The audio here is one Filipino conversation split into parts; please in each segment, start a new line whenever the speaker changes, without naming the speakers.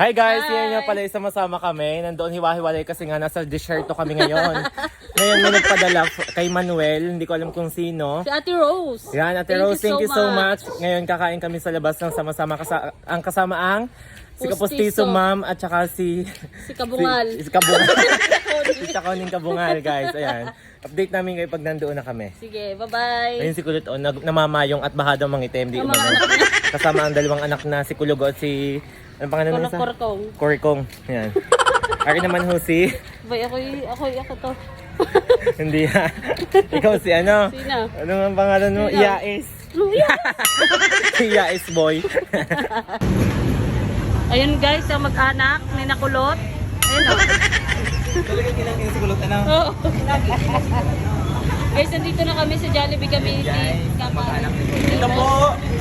Hi guys,
Hi.
yan nga pala sama-sama kami. Nandoon hiwa-hiwalay kasi nga nasa desierto kami ngayon. ngayon may nagpadala kay Manuel, hindi ko alam kung sino.
Si Ate Rose.
Yan, Ate
Thank
Rose,
you
thank you so much. Ngayon kakain kami sa labas ng sama-sama kasa ang kasama ang si Kapustiso
Pustiso.
Ma'am at saka si
Si Kabungal.
si, si Kabungal. si Chakoning Kabungal, guys. Ayan. Update namin kayo pag nandoon na kami.
Sige, bye-bye.
Ayun si Kulot on, nag- namamayong at baha daw mangitim. Di umano.
niya.
Kasama ang dalawang anak na si Kulugo at si... Ano pangalan ng isa?
Korokong.
Korikong. Yan. Akin naman ho si...
Bay, ako, ako, ako to.
Hindi ha. Ikaw si ano?
Sino?
Ano ang pangalan mo?
Sino?
Si Iais boy.
Ayun guys, ang mag-anak ni Nakulot. Ayun o.
Talaga kinangin si Kulot. Ano?
Oo. Guys, nandito na kami sa Jollibee. Kama.
Ito po,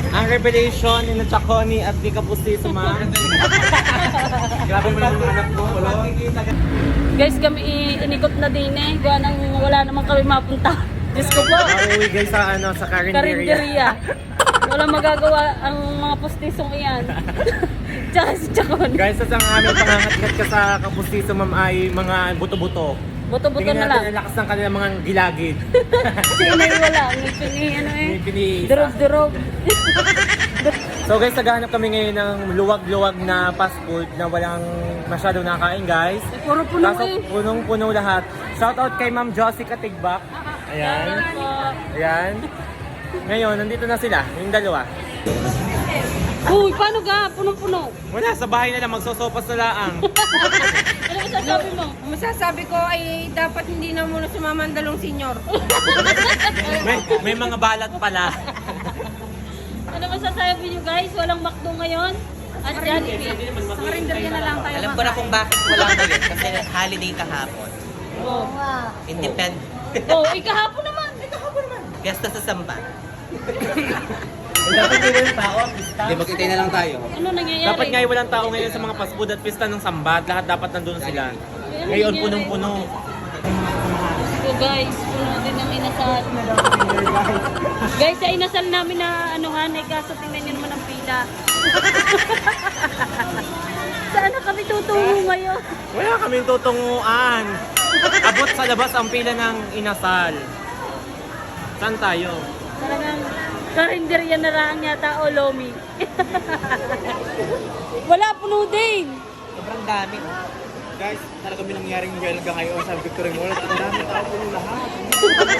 ang revelation ni Chaconi at ni Kapustiso ma. Grabe mo naman anak ko.
Guys, kami inikot na din eh. Gawa nang wala naman kami mapunta. Diyos ko po.
Pauwi guys sa ano, sa.
Karinderya. Wala magagawa ang mga postisong iyan. Tsaka si Chacon.
Guys, sa ang aming pangangatkat ka sa Kapustiso ma'am ay mga buto-buto.
Buto-buto
Tingnan
na lang.
natin ang lakas ng kanilang mga gilagid.
Kasi inay wala. Ngipin ni ano eh.
Piniisa.
Durog-durog.
So guys, naghahanap kami ngayon ng luwag-luwag na fast food na walang masyado nakain guys.
Puro puno
Kaso
eh.
punong-puno lahat. Shoutout kay Ma'am Josie Katigbak. Ayan.
Ayan.
Ngayon, nandito na sila, yung dalawa.
Uy, paano ka? Punong-puno.
Wala, sa bahay na lang, magsosopas na laang.
Ano ka sasabi mo?
Ang masasabi ko ay dapat hindi na muna sumama ang senyor.
may, may mga balat pala.
Ano masasabi niyo guys? Walang McDo ngayon? At Jollibee. Sa karinderya na lang tayo
Alam ko na kung bakit wala ngayon kasi holiday kahapon.
Oh,
Independent.
oh eh, kahapon naman.
Fiesta sa Samba.
Dapat hindi walang tao, pista.
Hindi, magkitay na lang tayo.
Ano nangyayari?
Dapat nga yung walang tao ngayon sa mga fast food at pista ng sambat. Lahat dapat nandun sila. Ngayon, punong-puno.
So guys, puno din ng inasal. guys, sa inasal namin na anuhan, eh, kaso tingnan nyo naman ang pila. Saan na kami tutungo ngayon?
Wala kaming tutunguan. Abot sa labas ang pila ng inasal. Saan tayo?
Talagang karinderya na lang yata o lomi. Wala, puno din.
Sobrang dami.
Guys, talaga may nangyaring hanggang ngayon sa Victory Mall. Ang dami tao po lahat.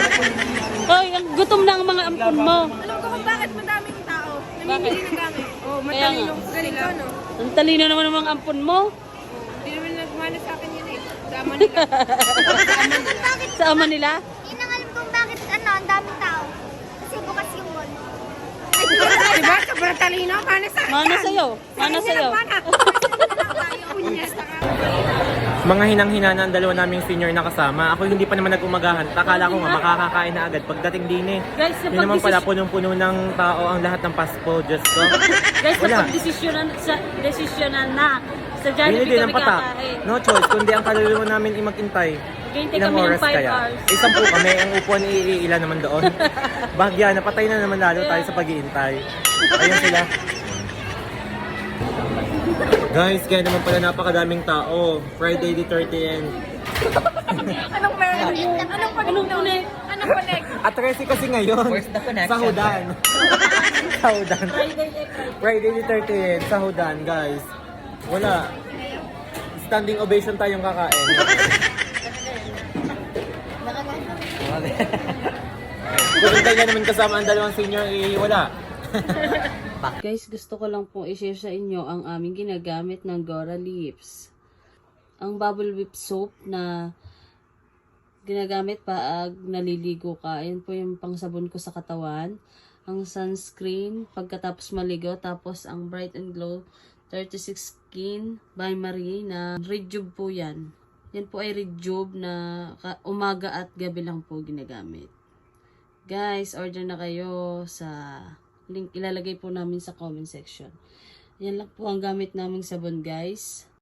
Hoy, ang gutom na ang mga ampon mo.
Alam ko kung bakit madaming tao.
Bakit?
Namimili ng gamit. Oh,
Kaya
matalino ganito, no?
Ang talino naman ng mga ampon mo.
Hindi naman nagmana sa akin yun eh. Sama nila. Sama nila.
Sa ama nila.
Yun ang alam kung bakit ano, ang daming tao. Kasi bukas yung mall.
Diba? Sobrang talino. Mana sa akin.
Mana sa'yo. Mana sa'yo.
Mana. Punyeta ka.
Mga hinang-hina na ang dalawa naming senior na kasama. Ako hindi pa naman nag-umagahan. Akala ko nga makakakain na agad pagdating din eh.
Guys,
Yun naman pala, punong-puno ng tao ang lahat ng food. Diyos ko.
guys,
Wala.
napag-desisyonan sa desisyonan na. Sa Jollibee
ang
kami
patak.
kakain.
No choice, kundi ang kaluluwa namin ay maghintay.
Maghintay
Ilang
kami ng
oras
5
kaya?
hours.
Isang po kami, ang upuan iila naman doon. Bahagya, napatay na naman lalo tayo sa paghihintay. Ayun sila. Guys, kaya naman pala napakadaming tao. Friday the 30th.
Anong meron yun? Anong
Anong connect?
Anong connect?
At 13 kasi ngayon.
Where's the connection?
Sahudan. Sahudan.
Friday, eh, Friday.
The 30th. Sahudan, guys. Wala. Standing ovation tayong kakain. Kung hintay na naman kasama ang dalawang senior, eh, wala.
Guys, gusto ko lang po i-share sa inyo ang aming ginagamit ng Gora Lips. Ang bubble whip soap na ginagamit pag naliligo ka. Ayan po yung pangsabon ko sa katawan. Ang sunscreen pagkatapos maligo. Tapos ang Bright and Glow 36 Skin by Marie na Rejuve po yan. Yan po ay Rejuve na umaga at gabi lang po ginagamit. Guys, order na kayo sa link ilalagay po namin sa comment section. Yan lang po ang gamit naming sabon guys.